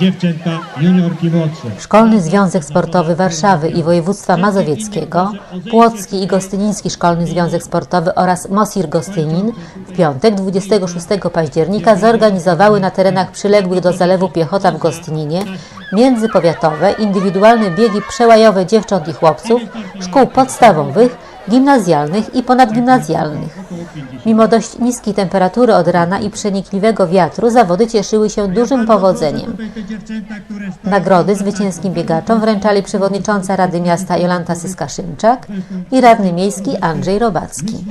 Dziewczęta, juniorki młodsze. Szkolny Związek Sportowy Warszawy i Województwa Mazowieckiego, Płocki i Gostyniński Szkolny Związek Sportowy oraz Mosir Gostynin w piątek 26 października zorganizowały na terenach przyległych do Zalewu Piechota w Gostyninie międzypowiatowe indywidualne biegi przełajowe dziewcząt i chłopców szkół podstawowych, gimnazjalnych i ponadgimnazjalnych. Mimo dość niskiej temperatury od rana i przenikliwego wiatru zawody cieszyły się dużym powodzeniem. Nagrody zwycięskim biegaczom wręczali przewodnicząca Rady Miasta Jolanta Syska-Szymczak i radny miejski Andrzej Robacki.